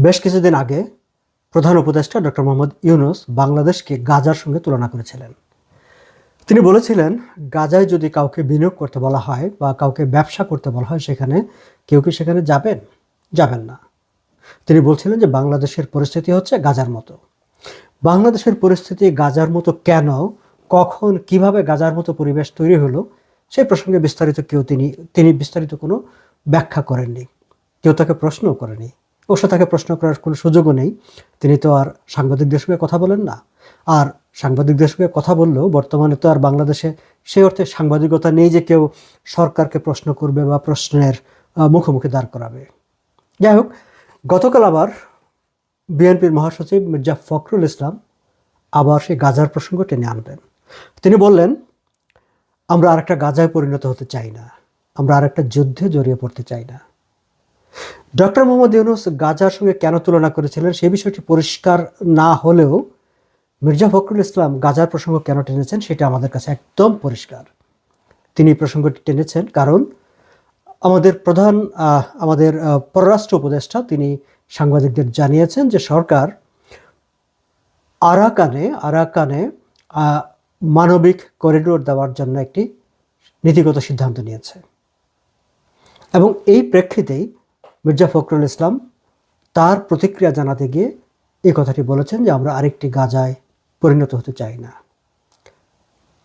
বেশ কিছুদিন আগে প্রধান উপদেষ্টা ডক্টর মোহাম্মদ ইউনুস বাংলাদেশকে গাজার সঙ্গে তুলনা করেছিলেন। তিনি বলেছিলেন, গাজায় যদি কাউকে বিনিয়োগ করতে বলা হয় বা কাউকে ব্যবসা করতে বলা হয় সেখানে কেউ কি সেখানে যাবেন? যাবেন না। তিনি বলছিলেন যে, বাংলাদেশের পরিস্থিতি হচ্ছে গাজার মতো। বাংলাদেশের পরিস্থিতি গাজার মতো কেন, কখন, কীভাবে গাজার মতো পরিবেশ তৈরি হলো সেই প্রসঙ্গে বিস্তারিত কেউ তিনি তিনি বিস্তারিত কোনো ব্যাখ্যা করেননি। কেউ তাকে প্রশ্নও করেনি। অবশ্য তাকে প্রশ্ন করার কোনো সুযোগও নেই। তিনি তো আর সাংবাদিকদের সঙ্গে কথা বলেন না। আর সাংবাদিকদের সঙ্গে কথা বললেও বর্তমানে তো আর বাংলাদেশে সেই অর্থে সাংবাদিকতা নেই যে কেউ সরকারকে প্রশ্ন করবে বা প্রশ্নের মুখোমুখি দাঁড় করাবে। যাই হোক, গতকাল আবার বিএনপির মহাসচিব মির্জা ফখরুল ইসলাম আবার সেই গাজার প্রসঙ্গ টেনে আনলেন তিনি বললেন, আমরা আরেকটা গাজায় পরিণত হতে চাই না। আমরা আরেকটা যুদ্ধে জড়িয়ে পড়তে চাই না। ডক্টর মোহাম্মদ ইউনুস গাজার সঙ্গে কেন তুলনা করেছিলেন সেই বিষয়টি পরিষ্কার না হলেও মির্জা ফখরুল ইসলাম গাজার প্রসঙ্গ কেন টেনেছেন সেটা আমাদের কাছে একদম পরিষ্কার। তিনি প্রসঙ্গটি টেনেছেন কারণ আমাদের প্রধান আমাদের পররাষ্ট্র উপদেষ্টা তিনি সাংবাদিকদের জানিয়েছেন যে সরকার আরাকানে আরাকানে মানবিক করিডোর দেওয়ার জন্য একটি নীতিগত সিদ্ধান্ত নিয়েছে। এবং এই প্রেক্ষিতেই মির্জা ফখরুল ইসলাম তার প্রতিক্রিয়া জানাতে গিয়ে এই কথাটি বলেছেন যে আমরা আরেকটি গাজায় পরিণত হতে চাই না।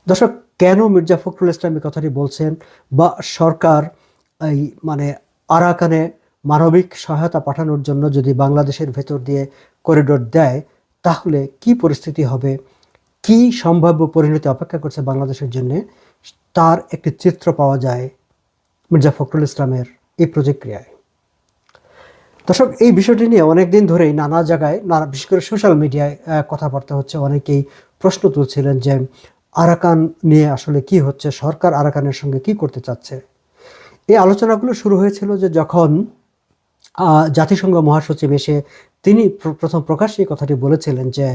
দর্শক, কেন মির্জা ফখরুল ইসলাম এই কথাটি বলছেন বা সরকার এই মানে আরাকানে মানবিক সহায়তা পাঠানোর জন্য যদি বাংলাদেশের ভেতর দিয়ে করিডোর দেয়, তাহলে কি পরিস্থিতি হবে? কি সম্ভাব্য পরিণতি অপেক্ষা করছে বাংলাদেশের জন্য? তার একটি চিত্র পাওয়া যায় মির্জা ফখরুল ইসলামের এই প্রতিক্রিয়ায়। দর্শক, এই বিষয়টি নিয়ে অনেক দিন ধরেই নানা জায়গায়, নানা, বিশেষ করে সোশ্যাল মিডিয়ায় কথাবার্তা হচ্ছে। অনেকেই প্রশ্ন তুলছিলেন যে, আরাকান নিয়ে আসলে কি হচ্ছে? সরকার আরাকানের সঙ্গে কি করতে চাচ্ছে? এই আলোচনাগুলো শুরু হয়েছিল যে যখন জাতিসংঘ মহাসচিব এসে তিনি প্র- প্রথম প্রকাশ্যে এই কথাটি বলেছিলেন যে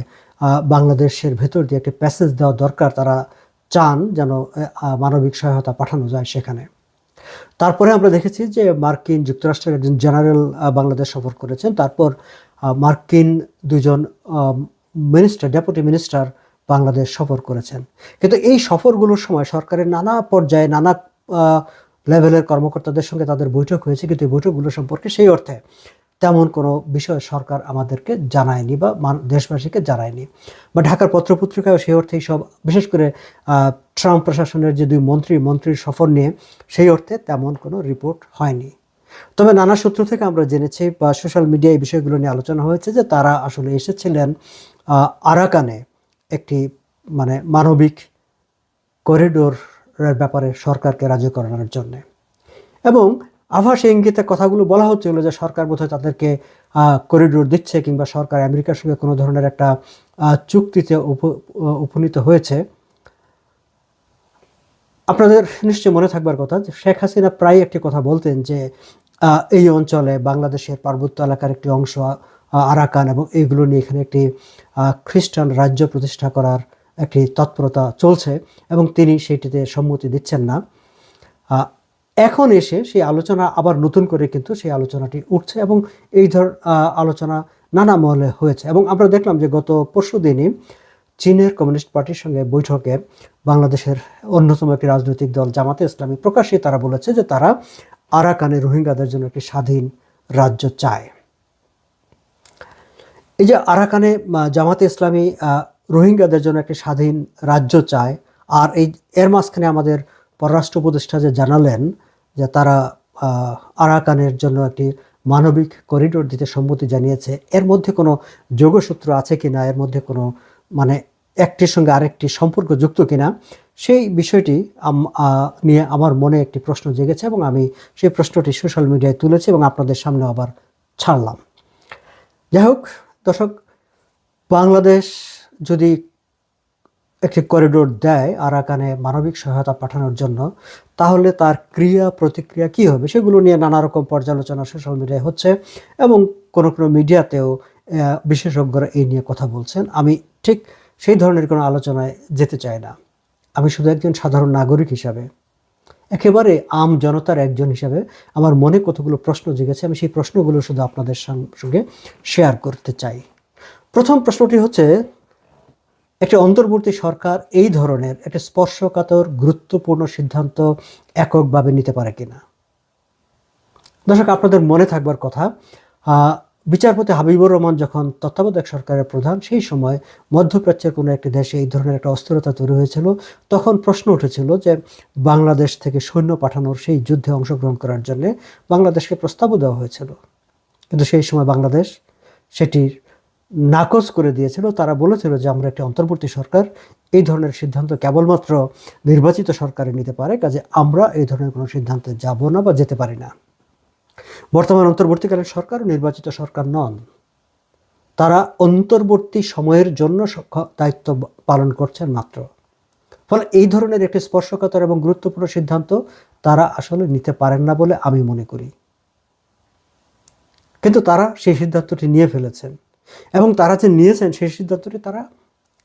বাংলাদেশের ভেতর দিয়ে একটি প্যাসেজ দেওয়া দরকার, তারা চান যেন মানবিক সহায়তা পাঠানো যায় সেখানে। তারপরে আমরা দেখেছি যে মার্কিন যুক্তরাষ্ট্রের একজন জেনারেল বাংলাদেশ সফর করেছেন। তারপর মার্কিন দুজন মিনিস্টার, ডেপুটি মিনিস্টার বাংলাদেশ সফর করেছেন। কিন্তু এই সফরগুলোর সময় সরকারের নানা পর্যায়ে নানা লেভেলের কর্মকর্তাদের সঙ্গে তাদের বৈঠক হয়েছে। কিন্তু এই বৈঠকগুলো সম্পর্কে সেই অর্থে তেমন কোনো বিষয় সরকার আমাদেরকে জানায়নি বা দেশবাসীকে জানায়নি। বা ঢাকার পত্রপত্রিকায় সেই অর্থে সব, বিশেষ করে ট্রাম্প প্রশাসনের যে দুই মন্ত্রী, মন্ত্রীর সফর নিয়ে সেই অর্থে তেমন কোনো রিপোর্ট হয়নি। তবে নানা সূত্র থেকে আমরা জেনেছি বা সোশ্যাল মিডিয়ায় এই বিষয়গুলো নিয়ে আলোচনা হয়েছে যে তারা আসলে এসেছিলেন আরাকানে একটি মানে মানবিক করিডোরের ব্যাপারে সরকারকে রাজি করানোর জন্যে। এবং আভাস ইঙ্গিতে কথাগুলো বলা হচ্ছিল যে সরকার বোধহয় তাদেরকে করিডোর দিচ্ছে কিংবা সরকার আমেরিকার সঙ্গে কোনো ধরনের একটা চুক্তিতে উপ- উপনীত হয়েছে। আপনাদের নিশ্চয়ই মনে থাকবার কথা শেখ হাসিনা প্রায় একটি কথা বলতেন যে এই অঞ্চলে বাংলাদেশের পার্বত্য এলাকার একটি অংশ আরাকান এবং এইগুলো নিয়ে এখানে একটি খ্রিস্টান রাজ্য প্রতিষ্ঠা করার একটি তৎপরতা চলছে এবং তিনি সেটিতে সম্মতি দিচ্ছেন না। এখন এসে সেই আলোচনা আবার নতুন করে কিন্তু সেই আলোচনাটি উঠছে এবং এই ধর আলোচনা নানা মহলে হয়েছে। এবং আমরা দেখলাম যে গত পরশু দিনই চীনের কমিউনিস্ট পার্টির সঙ্গে বৈঠকে বাংলাদেশের অন্যতম একটি রাজনৈতিক দল জামাতে ইসলামী প্রকাশ্যে তারা বলেছে যে তারা আরাকানে রোহিঙ্গাদের জন্য একটি স্বাধীন রাজ্য চায়। এই যে আরাকানে জামাতে ইসলামী রোহিঙ্গাদের জন্য একটি স্বাধীন রাজ্য চায়, আর এই, এর মাঝখানে আমাদের পররাষ্ট্র উপদেষ্টা যে জানালেন যে তারা আরাকানের জন্য একটি মানবিক করিডোর দিতে সম্মতি জানিয়েছে, এর মধ্যে কোনো যোগসূত্র আছে কি না এর মধ্যে কোনো মানে একটির সঙ্গে আরেকটি সম্পর্ক যুক্ত কিনা, সেই বিষয়টি নিয়ে আমার মনে একটি প্রশ্ন জেগেছে এবং আমি সেই প্রশ্নটি সোশ্যাল মিডিয়ায় তুলেছি এবং আপনাদের সামনে আবার ছাড়লাম। যাই হোক, দর্শক, বাংলাদেশ যদি একটি করিডোর দেয় আরাকানে মানবিক সহায়তা পাঠানোর জন্য, তাহলে তার ক্রিয়া প্রতিক্রিয়া কী হবে সেগুলো নিয়ে নানা রকম পর্যালোচনা সোশ্যাল মিডিয়ায় হচ্ছে এবং কোনো কোনো মিডিয়াতেও বিশেষজ্ঞরা এই নিয়ে কথা বলছেন। আমি ঠিক সেই ধরনের কোনো আলোচনায় যেতে চাই না। আমি শুধু একজন সাধারণ নাগরিক হিসাবে, একেবারে আম জনতার একজন হিসাবে আমার মনে কতগুলো প্রশ্ন জেগেছে আমি সেই প্রশ্নগুলো শুধু আপনাদের সঙ্গে শেয়ার করতে চাই। প্রথম প্রশ্নটি হচ্ছে একটি অন্তর্বর্তী সরকার এই ধরনের একটা স্পর্শকাতর, গুরুত্বপূর্ণ সিদ্ধান্ত এককভাবে নিতে পারে কিনা? দর্শক, আপনাদের মনে থাকবার কথা বিচারপতি হাবিবুর রহমান যখন তত্ত্বাবধায়ক সরকারের প্রধান, সেই সময় মধ্যপ্রাচ্যের কোনো একটি দেশে এই ধরনের একটা অস্থিরতা তৈরি হয়েছিল। তখন প্রশ্ন উঠেছিল যে বাংলাদেশ থেকে সৈন্য পাঠানোর সেই যুদ্ধে অংশগ্রহণ করার জন্যে বাংলাদেশকে প্রস্তাবও দেওয়া হয়েছিল। কিন্তু সেই সময় বাংলাদেশ সেটির নাকচ করে দিয়েছিল। তারা বলেছিল যে, আমরা একটি অন্তর্বর্তী সরকার। এই ধরনের সিদ্ধান্ত কেবলমাত্র নির্বাচিত সরকারে নিতে পারে। কাজে আমরা এই ধরনের কোনো সিদ্ধান্তে যাব না বা যেতে পারি না। বর্তমান অন্তর্বর্তীকালীন সরকার নির্বাচিত সরকার নন। তারা অন্তর্বর্তী সময়ের জন্য দায়িত্ব পালন করছেন মাত্র। ফলে এই ধরনের একটি স্পর্শকাতর এবং গুরুত্বপূর্ণ সিদ্ধান্ত তারা আসলে নিতে পারেন না বলে আমি মনে করি। কিন্তু তারা সেই সিদ্ধান্তটি নিয়ে ফেলেছেন। এবং তারা যে নিয়েছেন সেই সিদ্ধান্তটি তারা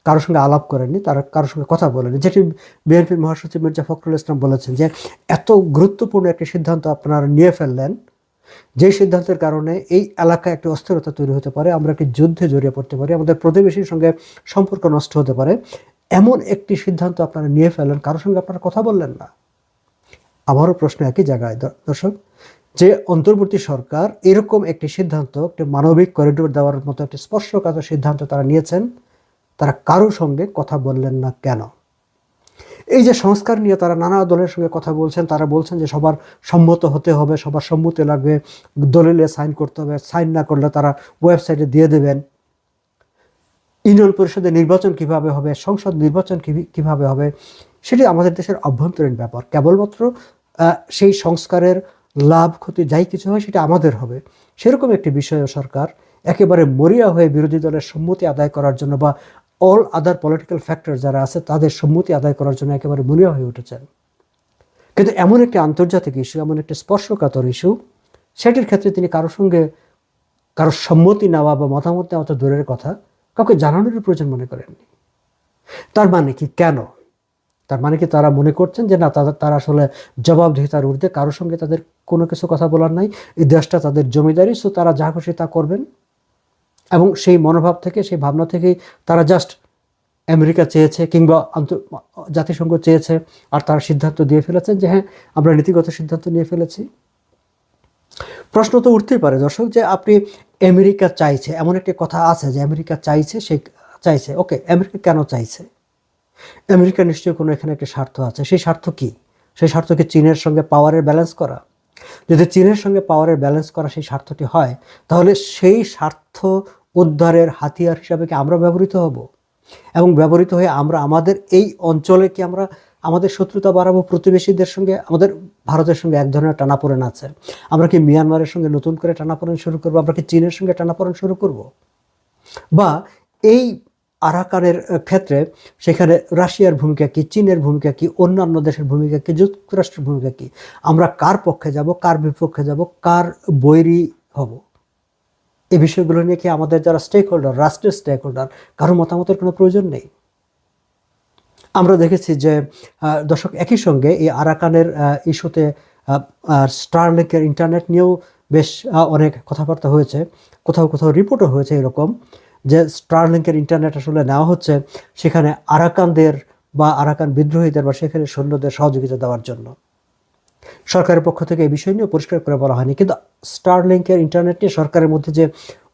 কারোর সঙ্গে আলাপ করেননি, তারা কারোর সঙ্গে কথা বলেনি যেটি বিএনপির মহাসচিব মির্জা ফখরুল ইসলাম বলেছেন যে এত গুরুত্বপূর্ণ একটি সিদ্ধান্ত আপনারা নিয়ে ফেললেন, যে সিদ্ধান্তের কারণে এই এলাকায় একটি অস্থিরতা তৈরি হতে পারে, আমরা একটি যুদ্ধে জড়িয়ে পড়তে পারি, আমাদের প্রতিবেশীর সঙ্গে সম্পর্ক নষ্ট হতে পারে, এমন একটি সিদ্ধান্ত আপনারা নিয়ে ফেললেন কারোর সঙ্গে আপনারা কথা বললেন না। আবারও প্রশ্ন একই জায়গায় দর্শক যে অন্তর্বর্তী সরকার এরকম একটি সিদ্ধান্ত, একটি মানবিক করিডোর দেওয়ার মতো একটি স্পর্শকাতর সিদ্ধান্ত তারা নিয়েছেন, তারা কারোর সঙ্গে কথা বললেন না কেন? এই যে সংস্কার নিয়ে তারা নানা দলের সঙ্গে কথা বলছেন, তারা বলছেন যে সবার সম্মত হতে হবে, সবার সম্মতি লাগবে, দলিলে সাইন করতে হবে, সাইন না করলে তারা ওয়েবসাইটে দিয়ে দেবেন। ইউনিয়ন পরিষদের নির্বাচন কীভাবে হবে, সংসদ নির্বাচন কিভি- কীভাবে হবে, সেটি আমাদের দেশের অভ্যন্তরীণ ব্যাপার। কেবলমাত্র সেই সংস্কারের লাভ, ক্ষতি, যাই কিছু হয় সেটা আমাদের হবে। সেরকম একটি বিষয়ে সরকার একেবারে মরিয়া হয়ে বিরোধী দলের সম্মতি আদায় করার জন্য বা অল আদার পলিটিক্যাল ফ্যাক্টর যারা আছে তাদের সম্মতি আদায় করার জন্য একেবারে মরিয়া হয়ে উঠেছেন। কিন্তু এমন একটি আন্তর্জাতিক ইস্যু এমন একটি স্পর্শকাতর ইস্যু সেটির ক্ষেত্রে তিনি কারোর সঙ্গে কারোর সম্মতি নেওয়া বা মতামত নেওয়া তো দূরের কথা, কাউকে জানানোর প্রয়োজন মনে করেননি। তার মানে কি? কেন? তার মানে কি তারা মনে করছেন যে না তারা আসলে জবাবদিহিতার ঊর্ধ্বে কারোর সঙ্গে তাদের কোনো কিছু কথা বলার নাই, এই দেশটা তাদের জমিদারি, সো তারা যা খুশি তা করবেন। এবং সেই মনোভাব থেকে, সেই ভাবনা থেকেই তারা জাস্ট আমেরিকা চেয়েছে কিংবা আন্ত- জাতিসংঘ চেয়েছে, আর তারা সিদ্ধান্ত দিয়ে ফেলেছেন যে হ্যাঁ আমরা নীতিগত সিদ্ধান্ত নিয়ে ফেলেছি। প্রশ্ন তো উঠতেই পারে, দর্শক, যে আপনি আমেরিকা চাইছে, এমন একটি কথা আছে যে আমেরিকা চাইছে, সে চাইছে, ওকে, আমেরিকা কেন চাইছে? আমেরিকা নিশ্চয়ই কোনো এখানে একটা স্বার্থ আছে। সেই স্বার্থ কি? সেই স্বার্থ কি চীনের সঙ্গে পাওয়ারের ব্যালেন্স করা? যদি চীনের সঙ্গে পাওয়ারের ব্যালেন্স করা সেই স্বার্থটি হয়, তাহলে সেই স্বার্থ উদ্ধারের হাতিয়ার হিসাবে কি আমরা ব্যবহৃত হব? এবং ব্যবহৃত হয়ে আমরা আমাদের এই অঞ্চলে কি আমরা আমাদের শত্রুতা বাড়াবো? প্রতিবেশীদের সঙ্গে, আমাদের ভারতের সঙ্গে এক ধরনের টানাপোড়েন আছে। আমরা কি মিয়ানমারের সঙ্গে নতুন করে টানাপোড়েন শুরু করব? আমরা কি চীনের সঙ্গে টানাপোড়েন শুরু করব? বা এই আরাকানের আহ, ক্ষেত্রে সেখানে রাশিয়ার ভূমিকা কি চীনের ভূমিকা কি অন্যান্য দেশের ভূমিকা কি যুক্তরাষ্ট্রের ভূমিকা কি আমরা কার পক্ষে যাব কার বিপক্ষে যাব কার বৈরী হব? এই বিষয়গুলো নিয়ে কি আমাদের যারা স্টেক হোল্ডার রাষ্ট্রের স্টেক হোল্ডার কারও মতামতের কোনো প্রয়োজন নেই? আমরা দেখেছি যে দর্শক একই সঙ্গে এই আরাকানের ইস্যুতে স্টারলিংকের ইন্টারনেট নিয়েও বেশ অনেক কথাবার্তা হয়েছে। কোথাও কোথাও রিপোর্টও হয়েছে এরকম। যে স্টারলিংকের ইন্টারনেট আসলে নেওয়া হচ্ছে, সেখানে আরাকানদের বা আরাকান বিদ্রোহীদের বা সেখানে সৈন্যদের সহযোগিতা দেওয়ার জন্য। সরকারের পক্ষ থেকে এই বিষয় নিয়ে পরিষ্কার করে বলা হয়নি। কিন্তু স্টারলিংকের ইন্টারনেট নিয়ে সরকারের মধ্যে যে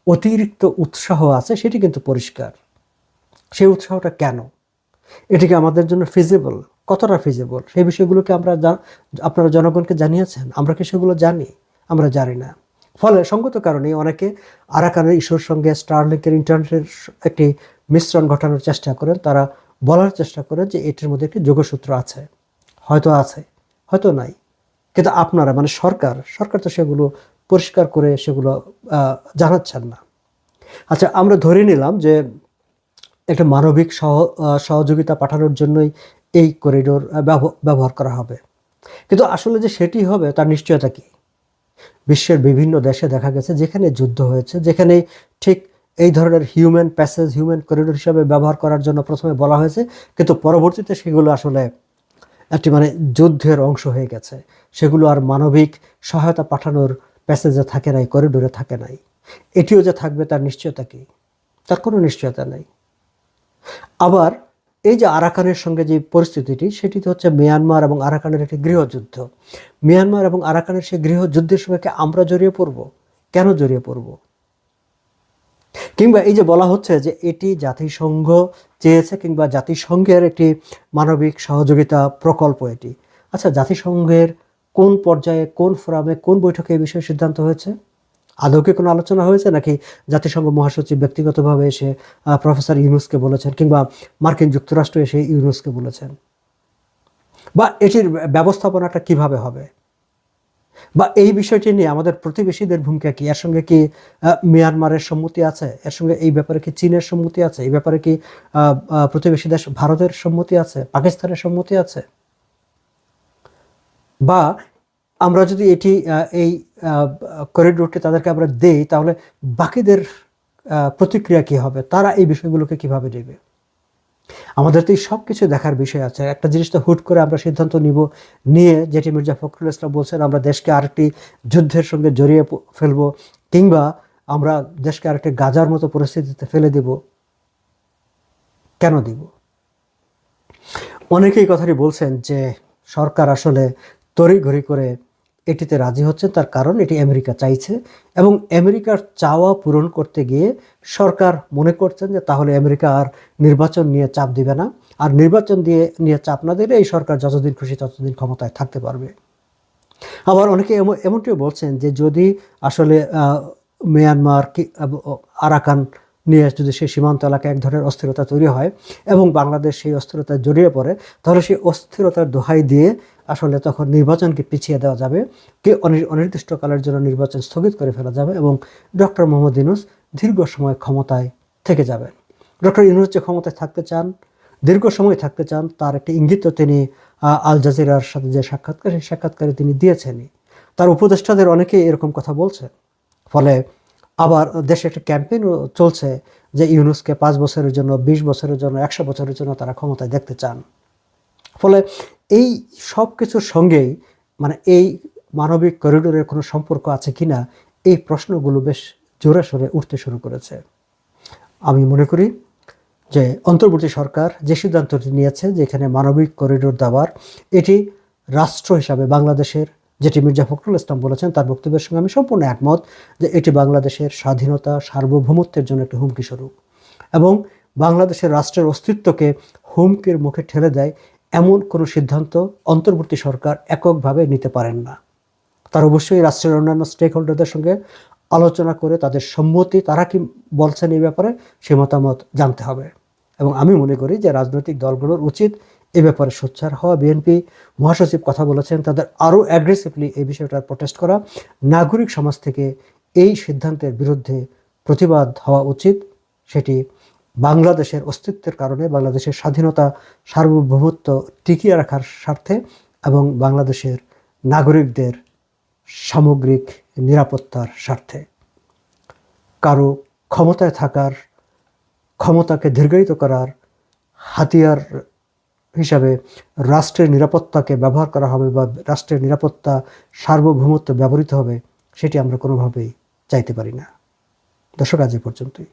অতিরিক্ত উৎসাহ আছে, সেটি কিন্তু পরিষ্কার। সেই উৎসাহটা কেন? এটিকে আমাদের জন্য ফিজিবল কতটা ফিজিবল সেই বিষয়গুলোকে আমরা আপনারা জনগণকে জানিয়েছেন? আমরা কি সেগুলো জানি? আমরা জানি না। ফলে সঙ্গত কারণে অনেকে আরাকানের ইস্যুর সঙ্গে স্টারলিংকের ইন্টারনেটের একটি মিশ্রণ ঘটানোর চেষ্টা করেন। তারা বলার চেষ্টা করেন যে এটির মধ্যে একটি যোগসূত্র আছে। হয়তো আছে, হয়তো নাই। কিন্তু আপনারা মানে সরকার সরকার তো সেগুলো পরিষ্কার করে সেগুলো জানাচ্ছেন না। আচ্ছা আমরা ধরে নিলাম যে একটা মানবিক সহ সহযোগিতা পাঠানোর জন্যই এই করিডোর ব্যবহার করা হবে। কিন্তু আসলে যে সেটি হবে তার নিশ্চয়তা কি? বিশ্বের বিভিন্ন দেশে দেখা গেছে যেখানে যুদ্ধ হয়েছে, যেখানে ঠিক এই ধরনের হিউম্যান প্যাসেজ হিউম্যান করিডোর হিসাবে ব্যবহার করার জন্য প্রথমে বলা হয়েছে, কিন্তু পরবর্তীতে সেগুলো আসলে একটি মানে যুদ্ধের অংশ হয়ে গেছে। সেগুলো আর মানবিক সহায়তা পাঠানোর প্যাসেজে থাকে নাই করিডোরে থাকে নাই। এটিও যে থাকবে তার নিশ্চয়তা কি? তার কোনো নিশ্চয়তা নেই। আবার এই যে আরাকানের সঙ্গে যে পরিস্থিতিটি, সেটি হচ্ছে মিয়ানমার এবং আরাকানের একটি গৃহযুদ্ধ। মিয়ানমার এবং আরাকানের সেই গৃহযুদ্ধের সঙ্গে কি আমরা জড়িয়ে পড়ব? কেন জড়িয়ে পড়ব? কিংবা এই যে বলা হচ্ছে যে এটি জাতিসংঘ চেয়েছে কিংবা জাতিসংঘের একটি মানবিক সহযোগিতা প্রকল্প এটি। আচ্ছা জাতিসংঘের কোন পর্যায়ে, কোন ফোরামে, কোন বৈঠকে এই বিষয়ে সিদ্ধান্ত হয়েছে? আদৌ কি কোনো আলোচনা হয়েছে? নাকি জাতিসংঘ মহাসচিব ব্যক্তিগতভাবে এসে প্রফেসর ইউনুসকে বলেছেন কিংবা মার্কিন যুক্তরাষ্ট্র এসে ইউনুসকে বলেছেন? বা এটির ব্যবস্থাপনাটা কীভাবে হবে? বা এই বিষয়টি নিয়ে আমাদের প্রতিবেশীদের ভূমিকা কি? এর সঙ্গে কি মিয়ানমারের সম্মতি আছে? এর সঙ্গে এই ব্যাপারে কি চীনের সম্মতি আছে? এই ব্যাপারে কি প্রতিবেশী দেশ ভারতের সম্মতি আছে? পাকিস্তানের সম্মতি আছে? বা আমরা যদি এটি এই করিডোরটি তাদেরকে আমরা দেই, তাহলে বাকিদের প্রতিক্রিয়া কি হবে? তারা এই বিষয়গুলোকে কীভাবে নেবে আমাদের তো এই সব কিছু দেখার বিষয় আছে। একটা জিনিস তো হুট করে আমরা সিদ্ধান্ত নিব, নিয়ে যেটি মির্জা ফখরুল ইসলাম বলছেন, আমরা দেশকে আরেকটি যুদ্ধের সঙ্গে জড়িয়ে ফেলব, কিংবা আমরা দেশকে আরেকটি গাজার মতো পরিস্থিতিতে ফেলে দেব। কেন দিব? অনেকেই কথাটি বলছেন যে সরকার আসলে তড়িঘড়ি করে এটিতে রাজি হচ্ছে। তার কারণ এটি আমেরিকা চাইছে এবং আমেরিকার চাওয়া পূরণ করতে গিয়ে সরকার মনে করছেন যে তাহলে আমেরিকা আর নির্বাচন নিয়ে চাপ দিবে না। আর নির্বাচন দিয়ে নিয়ে চাপ না দিলে এই সরকার যতদিন খুশি ততদিন ক্ষমতায় থাকতে পারবে। আবার অনেকে এমন- এমনটিও বলছেন যে যদি আসলে মিয়ানমার কি আরাকান নিয়ে যদি সেই সীমান্ত এলাকায় এক ধরনের অস্থিরতা তৈরি হয় এবং বাংলাদেশ সেই অস্থিরতায় জড়িয়ে পড়ে, তাহলে সেই অস্থিরতার দোহাই দিয়ে আসলে তখন নির্বাচনকে পিছিয়ে দেওয়া যাবে, কে অনির্দিষ্টকালের জন্য নির্বাচন স্থগিত করে ফেলা যাবে এবং ডক্টর মোহাম্মদ ইউনুস দীর্ঘ সময় ক্ষমতায় থেকে যাবেন। ডক্টর ইউনুস যে ক্ষমতায় থাকতে চান, দীর্ঘ সময় থাকতে চান, তার একটি ইঙ্গিত তিনি আল জাজিরার সাথে যে সাক্ষাৎকার, সেই সাক্ষাৎকারে তিনি দিয়েছেনই। তার উপদেষ্টাদের অনেকেই এরকম কথা বলছে ফলে আবার দেশে একটা ক্যাম্পেইনও চলছে যে ইউনুসকে পাঁচ বছরের জন্য, বিশ বছরের জন্য, একশো বছরের জন্য তারা ক্ষমতায় দেখতে চান। ফলে এই সব কিছুর সঙ্গেই মানে এই মানবিক করিডোরের কোনো সম্পর্ক আছে কিনা, এই প্রশ্নগুলো বেশ জোরে সোরে উঠতে শুরু করেছে। আমি মনে করি যে অন্তর্বর্তী সরকার যে সিদ্ধান্তটি নিয়েছে যে এখানে মানবিক করিডোর দেওয়ার, এটি রাষ্ট্র হিসাবে বাংলাদেশের যেটি মির্জা ফখরুল ইসলাম বলেছেন, তার বক্তব্যের সঙ্গে আমি সম্পূর্ণ একমত যে এটি বাংলাদেশের স্বাধীনতা, সার্বভৌমত্বের জন্য একটি হুমকি স্বরূপ এবং বাংলাদেশের রাষ্ট্রের অস্তিত্বকে হুমকির মুখে ঠেলে দেয় এমন কোনো সিদ্ধান্ত অন্তর্বর্তী সরকার এককভাবে নিতে পারেন না। তার অবশ্যই রাষ্ট্রের অন্যান্য স্টেক হোল্ডারদের সঙ্গে আলোচনা করে তাদের সম্মতি তারা কি বলছেন এই ব্যাপারে সে মতামত জানতে হবে এবং আমি মনে করি যে রাজনৈতিক দলগুলোর উচিত এ ব্যাপারে সোচ্চার হওয়া বিএনপি মহাসচিব কথা বলেছেন, তাদের আরও অ্যাগ্রেসিভলি এই বিষয়টার প্রটেস্ট করা। নাগরিক সমাজ থেকে এই সিদ্ধান্তের বিরুদ্ধে প্রতিবাদ হওয়া উচিত, সেটি বাংলাদেশের অস্তিত্বের কারণে, বাংলাদেশের স্বাধীনতা, সার্বভৌমত্ব টিকিয়ে রাখার স্বার্থে এবং বাংলাদেশের নাগরিকদের সামগ্রিক নিরাপত্তার স্বার্থে। কারও ক্ষমতায় থাকার, ক্ষমতাকে দীর্ঘায়িত করার হাতিয়ার হিসাবে রাষ্ট্রের নিরাপত্তাকে ব্যবহার করা হবে বা রাষ্ট্রের নিরাপত্তা সার্বভৌমত্ব ব্যবহৃত হবে, সেটি আমরা কোনোভাবেই চাইতে পারি না। দর্শক, আজ এ পর্যন্তই।